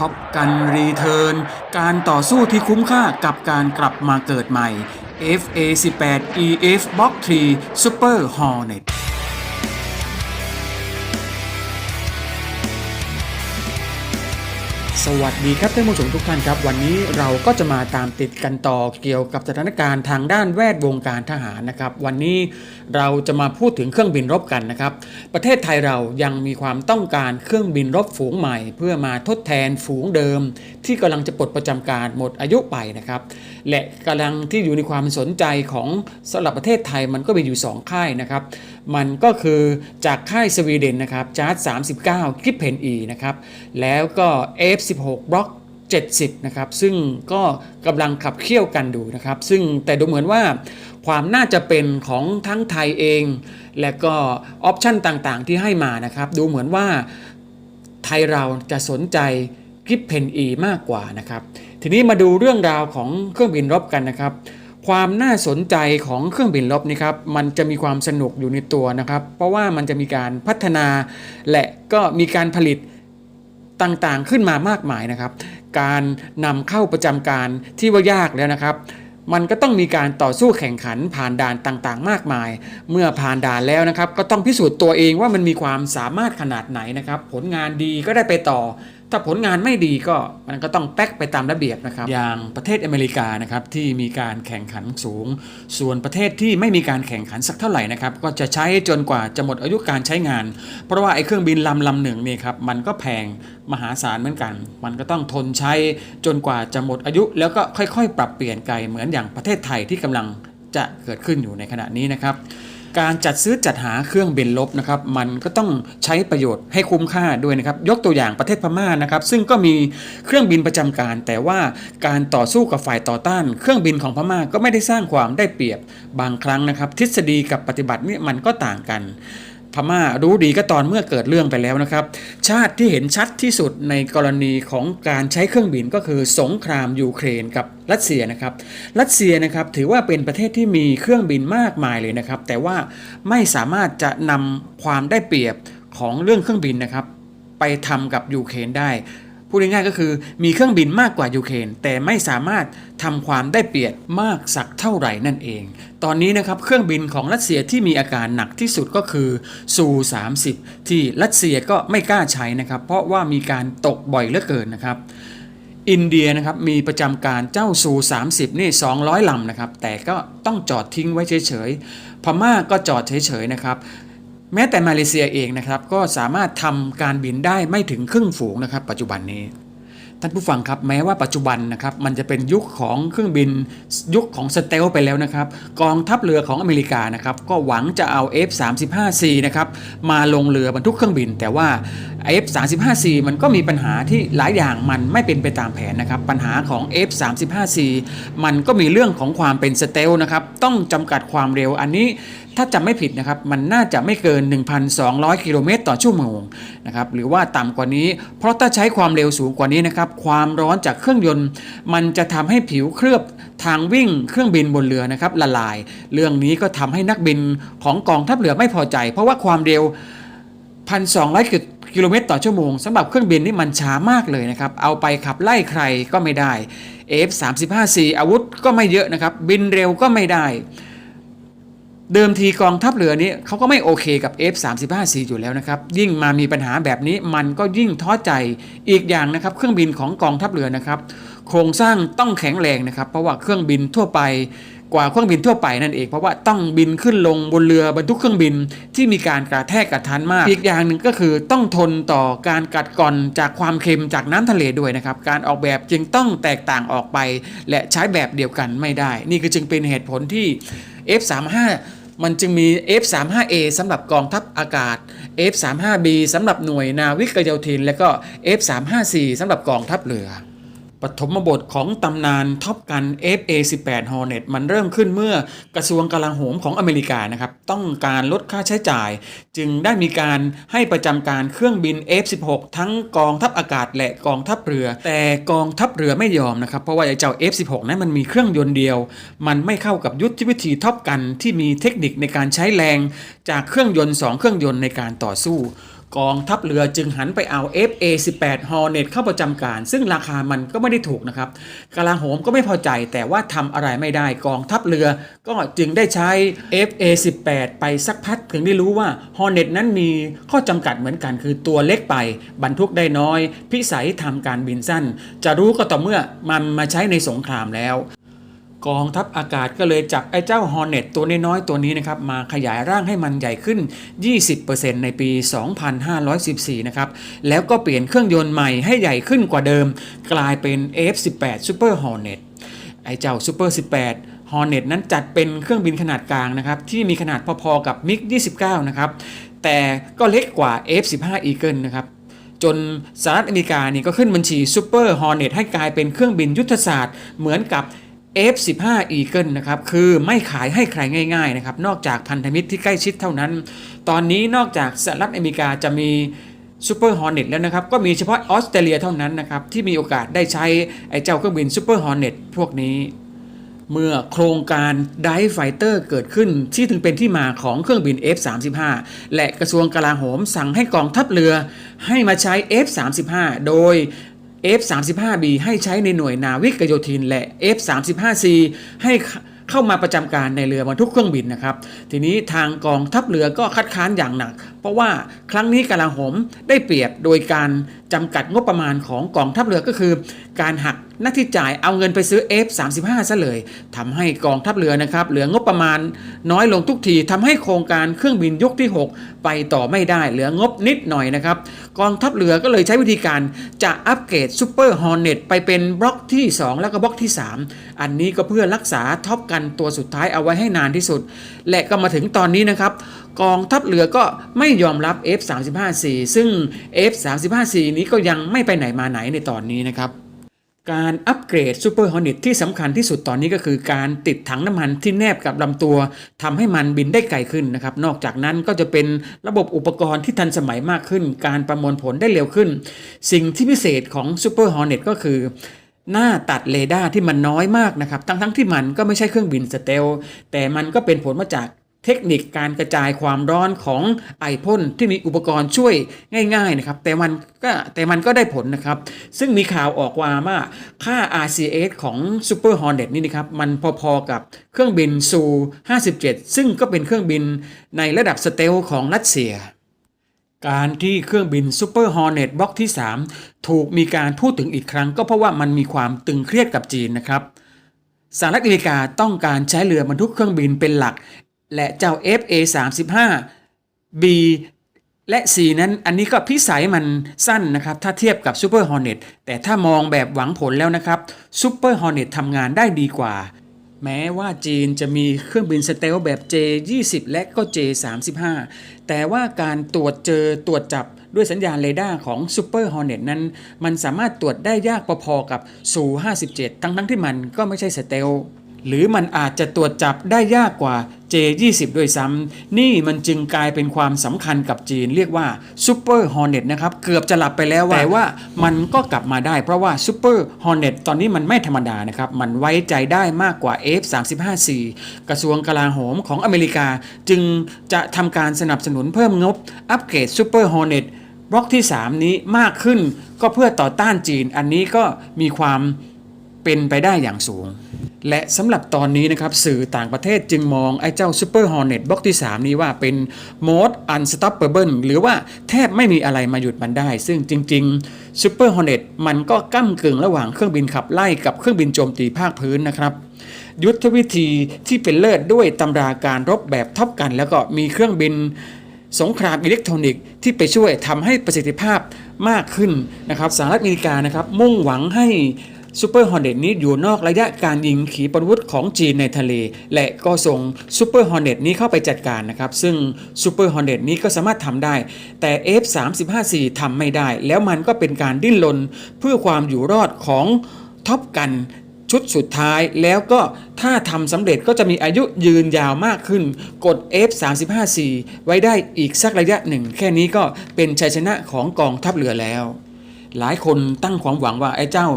ท็อปกันรีเทิร์นการต่อสู้ที่คุ้มค่ากับการกลับมาเกิดใหม่ FA18 EF Box 3 Super Hornet สวัสดีครับท่านผู้ชมทุกท่านครับ วันนี้เราก็จะมาตามติดกันต่อเกี่ยวกับสถานการณ์ทางด้านแวดวงการทหารนะครับ วันนี้เราจะมาพูดถึงเครื่องบินรบกันนะครับ ประเทศไทยเรายังมีความต้องการเครื่องบินรบฝูงใหม่ เพื่อมาทดแทนฝูงเดิม ที่กำลังจะปลดประจำการหมดอายุไปนะครับและกำลังที่อยู่ในความสนใจของสำหรับประเทศไทยมันก็มีอยู่ 2 ค่ายนะครับ มันก็คือจากค่ายสวีเดนนะครับจาร์ด39กิปเพนอีนะครับ แล้วก็ F16 บล็อก70 นะครับ ซึ่งก็กำลังขับเคี่ยวกันดูนะครับ ซึ่งแต่ดูเหมือนว่าความน่าจะเป็นของทั้งไทยเอง และก็ออปชันต่างๆ ที่ให้มานะครับ ดูเหมือนว่าไทยเราจะสนใจกิฟเพนอีมากกว่านะครับ ทีนี้มาดูเรื่องราวของเครื่องบินรบกันนะครับ ความน่าสนใจของเครื่องบินรบนี่ครับมันจะมีความสนุกอยู่ในตัวนะครับ เพราะว่ามันจะมีการพัฒนาและก็มีการผลิตต่างๆขึ้นมามากมายนะครับ การนำเข้าประจำการที่ว่ายากแล้วนะครับมันก็ต้องมีการต่อสู้แข่งขันผ่านด่านต่างๆ มากมาย เมื่อผ่านด่านแล้วนะครับ ก็ต้องพิสูจน์ตัวเองว่ามันมีความสามารถขนาดไหนนะครับ ผลงานดีก็ได้ไปต่อ ถ้าผลงานไม่ดีก็มันก็ต้องแป๊กไปตามระเบียบนะครับ อย่างประเทศอเมริกานะครับที่มีการแข่งขันสูง ส่วนประเทศที่ไม่มีการแข่งขันสักเท่าไหร่นะครับก็จะใช้จนกว่าจะหมดอายุการใช้งาน เพราะว่าไอ้เครื่องบินลำลำหนึ่งนี่ครับมันก็แพงมหาศาลเหมือนกัน มันก็ต้องทนใช้จนกว่าจะหมดอายุ แล้วก็ค่อยๆ ปรับเปลี่ยนไกลเหมือนอย่างประเทศไทยที่กำลังจะเกิดขึ้นอยู่ในขณะนี้นะครับ การจัดซื้อจัดหาเครื่องบินลบนะครับมันก็ต้องใช้ประโยชน์ให้คุ้มค่าด้วยนะครับยกตัวอย่างประเทศพม่านะครับซึ่งก็มีเครื่องบินประจำการ แต่ว่าการต่อสู้กับฝ่ายต่อต้าน เครื่องบินของพม่าก็ไม่ได้สร้างความได้เปรียบบางครั้งนะครับ ทฤษฎีกับปฏิบัตินี่มันก็ต่างกัน พม่ารู้ดีก็ตอนเมื่อเกิดเรื่องไปแล้วนะครับ ชาติที่เห็นชัดที่สุดในกรณีของการใช้เครื่องบินก็คือสงครามยูเครนกับรัสเซียนะครับ รัสเซียนะครับถือว่าเป็นประเทศที่มีเครื่องบินมากมายเลยนะครับ แต่ว่าไม่สามารถจะนำความได้เปรียบของเรื่องเครื่องบินนะครับ ไปทำกับยูเครนได้ พูดง่ายๆก็คือมีเครื่องบินมากกว่ายูเครนแต่ไม่สามารถทำความได้เปรียบมากสักเท่าไหร่นั่นเอง ตอนนี้นะครับเครื่องบินของรัสเซียที่มีอาการหนักที่สุดก็คือซู30 ที่รัสเซียก็ไม่กล้าใช้นะครับเพราะว่ามีการตกบ่อยเหลือเกินนะครับอินเดียนะครับมีประจำการเจ้าซู30 นี่ 200ลำนะครับแต่ก็ต้องจอดทิ้งไว้เฉยๆพม่าก็จอดเฉยๆนะครับ แม้แต่มาเลเซียเองนะครับก็สามารถทำการบินได้ไม่ถึงครึ่งฝูงนะครับ ปัจจุบันนี้ ท่านผู้ฟังครับแม้ว่าปัจจุบันนะครับมันจะเป็นยุคของเครื่องบินยุคของสเตลไปแล้วนะครับ กองทัพเรือของอเมริกานะครับก็หวังจะเอา F35C นะครับมาลงเรือบรรทุกเครื่องบิน แต่ว่า F35C มันก็มีปัญหาที่หลายอย่างมันไม่เป็นไปตามแผนนะครับ ปัญหาของ F35C มันก็มีเรื่องของความเป็นสเตลนะครับต้องจำกัดความเร็วอันนี้ ถ้าจำไม่ผิดนะครับมันน่าจะไม่เกิน 1,200 กิโลเมตรต่อชั่วโมงนะครับหรือว่าต่ำกว่านี้ เพราะถ้าใช้ความเร็วสูงกว่านี้นะครับความร้อนจากเครื่องยนต์ มันจะทำให้ผิวเคลือบทางวิ่งเครื่องบินบนเรือนะครับละลาย เรื่องนี้ก็ทำให้นักบินของกองทัพเรือไม่พอใจ เพราะว่าความเร็ว 1,200กิโลเมตรต่อชั่วโมงสำหรับเครื่องบินนี่มันช้ามากเลยนะครับ เอาไปขับไล่ใครก็ไม่ได้ F35C อาวุธก็ไม่เยอะนะครับ บินเร็วก็ไม่ได้ เดิมทีกองทัพเรือนี้เขาก็ไม่โอเคกับ F35C อยู่แล้วนะครับ ยิ่งมามีปัญหาแบบนี้มันก็ยิ่งท้อใจอีกอย่างนะครับ เครื่องบินของกองทัพเรือนะครับ โครงสร้างต้องแข็งแรงนะครับ เพราะว่าเครื่องบินทั่วไปกว่าเครื่องบินทั่วไปนั่นเองเพราะว่าต้องบินขึ้นลงบนเรือบรรทุกเครื่องบินที่มีการกระแทกกระทันมาก อีกอย่างหนึ่งก็คือต้องทนต่อการกัดกร่อนจากความเค็มจากน้ำทะเลด้วยนะครับ การออกแบบจึงต้องแตกต่างออกไป และใช้แบบเดียวกันไม่ได้ นี่คือจึงเป็นเหตุผลที่ F35 มันจึงมี F35A สำหรับกองทัพอากาศ F35B สำหรับหน่วยนาวิกโยธิน และก็ F35C สำหรับกองทัพเรือ ปฐมบทของตำนานท็อปกัน FA18 Hornet มันเริ่มขึ้นเมื่อกระทรวงกลาโหมของอเมริกานะครับ ต้องการลดค่าใช้จ่าย จึงได้มีการให้ประจำการเครื่องบิน F16 ทั้งกองทัพอากาศและกองทัพเรือ แต่กองทัพเรือไม่ยอมนะครับ เพราะว่าไอ้เจ้า F16 นั้นมันมีเครื่องยนต์เดียว มันไม่เข้ากับยุทธวิธีท็อปกันที่มีเทคนิคในการใช้แรงจากเครื่องยนต์ 2 เครื่องยนต์ในการต่อสู้ กองทัพเรือจึงหันไปเอา FA-18 Hornet เข้าประจำการ ซึ่งราคามันก็ไม่ได้ถูกนะครับกลาโหมก็ไม่พอใจแต่ว่าทำอะไรไม่ได้กองทัพเรือ ก็จึงได้ใช้ FA-18 ไปสักพักถึงได้รู้ว่า Hornet นั้นมีข้อจำกัดเหมือนกันคือตัวเล็กไป บรรทุกได้น้อย พิสัยทำการบินสั้น จะรู้ก็ต่อเมื่อมันมาใช้ในสงครามแล้ว กองทัพอากาศก็เลยจับไอ้เจ้าฮอร์เน็ตตัวน้อยๆตัวนี้นะครับมาขยายร่างให้มันใหญ่ขึ้น 20%ในปี 2514 นะครับ แล้วก็เปลี่ยนเครื่องยนต์ใหม่ให้ใหญ่ขึ้นกว่าเดิม กลายเป็น F18 Super Hornet ไอ้เจ้า Super 18 Hornet นั้นจัดเป็นเครื่องบินขนาดกลางนะครับ ที่มีขนาดพอๆกับ MiG 29 นะครับ แต่ก็เล็กกว่า F15 Eagle นะครับ จนสหรัฐอเมริกานี่ก็ขึ้นบัญชี Super Hornet ให้กลายเป็นเครื่องบินยุทธศาสตร์เหมือนกับ F15 Eagle นะครับคือไม่ขายให้ใครง่ายๆนะครับนอกจากพันธมิตรที่ใกล้ชิดเท่านั้น ตอนนี้นอกจากสหรัฐอเมริกาจะมี Super Hornet แล้วนะครับ ก็มีเฉพาะออสเตรเลียเท่านั้นนะครับ ที่มีโอกาสได้ใช้ไอ้เจ้าเครื่องบิน Super Hornet พวกนี้ เมื่อโครงการ Dive Fighter เกิดขึ้นที่ถึงเป็นที่มาของเครื่องบิน F35 และกระทรวงกลาโหมสั่งให้กองทัพเรือให้มาใช้ F35 โดย F35B ให้ใช้ในหน่วยนาวิกโยธิน และ F35C ให้เข้ามาประจำการในเรือบรรทุกเครื่องบินนะครับ ทีนี้ทางกองทัพเรือก็คัดค้านอย่างหนักเพราะว่าครั้งนี้กลาโหมได้เปรียบโดยการจำกัดงบประมาณของกองทัพเรือก็คือ การหักหน้าที่จ่ายเอาเงินไปซื้อ F35 ซะเลยทำให้กองทัพเรือนะครับเหลืองบประมาณน้อยลงทุกทีทำให้โครงการเครื่องบินยุคที่ 6 ไปต่อไม่ได้เหลืองบนิดหน่อยนะครับกองทัพเรือก็เลยใช้วิธีการจะอัปเกรดซูเปอร์ฮอร์เน็ตไปเป็นบล็อกที่ 2 แล้วก็บล็อกที่ 3 อันนี้ก็เพื่อรักษาท็อปกันตัวสุดท้ายเอาไว้ให้นานที่สุด และก็มาถึงตอนนี้นะครับกองทัพเรือก็ไม่ยอมรับ F35C ซึ่ง F35C นี้ก็ยังไม่ไปไหนมาไหนในตอนนี้นะครับการอัปเกรด Super Hornet ที่สำคัญที่สุดตอนนี้ก็คือการติดถังน้ำมันที่แนบกับลำตัวทำให้มันบินได้ไกลขึ้นนะครับ นอกจากนั้นก็จะเป็นระบบอุปกรณ์ที่ทันสมัยมากขึ้น การประมวลผลได้เร็วขึ้น สิ่งที่พิเศษของ Super Hornet ก็คือ หน้าตัดเรดาร์ที่มันน้อยมากนะครับ ทั้งทั้งที่มันก็ไม่ใช่เครื่องบินสเตลแต่มันก็เป็นผลมาจาก เทคนิคการกระจายความร้อนของไอพ่นที่มีอุปกรณ์ช่วยง่ายๆนะครับแต่มันก็แต่มันก็ได้ผลนะครับ ซึ่งมีข่าวออกมาว่าค่า RCS ของ Super Hornet นี่นะครับมันพอๆกับเครื่องบินซู57 ซึ่งก็เป็นเครื่องบินในระดับสเตลของรัสเซีย การที่เครื่องบิน Super Hornet บล็อกที่ 3 ถูกมีการพูดถึงอีกครั้ง ก็เพราะว่ามันมีความตึงเครียดกับจีนนะครับสหรัฐอเมริกาต้องการใช้เรือบรรทุกเครื่องบินเป็นหลัก และเจ้า FA 35 B และ C นั้นอันนี้ก็พิสัยมันสั้นนะครับ ถ้าเทียบกับ Super Hornet แต่ถ้ามองแบบหวังผลแล้วนะครับ Super Hornet ทำงานได้ดีกว่า แม้ว่าจีนจะมีเครื่องบินสเตลแบบ J20 และก็ J35 แต่ว่าการตรวจเจอตรวจจับด้วยสัญญาณเรดาร์ของ Super Hornet นั้น มันสามารถตรวจได้ยากพอๆกับซู57 ทั้งๆที่มันก็ไม่ใช่สเตลหรือมันอาจจะตรวจจับได้ยากกว่า J20 ด้วยซ้ำนี่มันจึงกลายเป็นความสำคัญกับจีน เรียกว่า Super Hornet นะครับเกือบจะหลับไปแล้วว่าแต่ว่ามันก็กลับมาได้เพราะว่า Super Hornet ตอนนี้มันไม่ธรรมดานะครับ มันไว้ใจได้มากกว่า F35C กระทรวงกลาโหมของอเมริกา จึงจะทำการสนับสนุนเพิ่มงบอัปเกรด Super Hornet บล็อกที่ 3 นี้มากขึ้นก็เพื่อต่อต้านจีนอันนี้ก็มีความ เป็นไปได้อย่างสูง และสำหรับตอนนี้นะครับสื่อต่างประเทศจึงมองไอ้เจ้า Super Hornet บล็อกที่ 3 นี้ว่าเป็น Mode Unstoppable หรือว่าแทบไม่มีอะไรมาหยุดมันได้ ซึ่งจริง ๆ Super Hornet มันก็ก้ากึ่งระหว่างเครื่องบินขับไล่กับเครื่องบินโจมตีภาคพื้นนะครับยุทธวิธีที่เป็นเลิศด้วยตำราการรบแบบท็อปกัน แล้วก็มีเครื่องบินสงครามอิเล็กทรอนิกส์ที่ไปช่วยทำให้ประสิทธิภาพมากขึ้นนะครับสหรัฐอเมริกานะครับมุ่งหวังให้ ซูเปอร์ฮอร์เนตนี้อยู่นอกระยะการยิงขีปนาวุธของจีนในทะเล และก็ส่งซูเปอร์ฮอร์เนตนี้เข้าไปจัดการนะครับซึ่งซูเปอร์ฮอร์เนตนี้ก็สามารถทำได้ แต่ F354 ทำไม่ได้ แล้วมันก็เป็นการดิ้นรนเพื่อความอยู่รอดของท็อปกันชุดสุดท้ายแล้วก็ถ้าทำสำเร็จก็จะมีอายุยืนยาวมากขึ้น กด F354 ไว้ได้อีกสักระยะหนึ่ง แค่นี้ก็เป็นชัยชนะของกองทัพเรือแล้ว หลายคนตั้งความหวังว่าไอ้เจ้า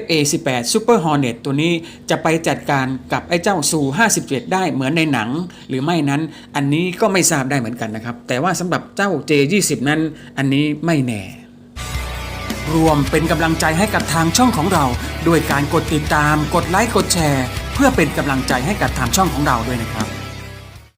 FA18 Super Hornet ตัวนี้จะไปจัดการกับไอ้เจ้าซู57 ได้เหมือนในหนัง หรือไม่นั้นอันนี้ก็ไม่ทราบได้เหมือนกันนะครับ แต่ว่าสำหรับเจ้า J20 นั้นอันนี้ไม่แน่ รวมเป็นกำลังใจให้กับทางช่องของเรา ด้วยการกดติดตาม กดไลค์ กดแชร์ เพื่อเป็นกำลังใจให้กับทางช่องของเราด้วยนะครับ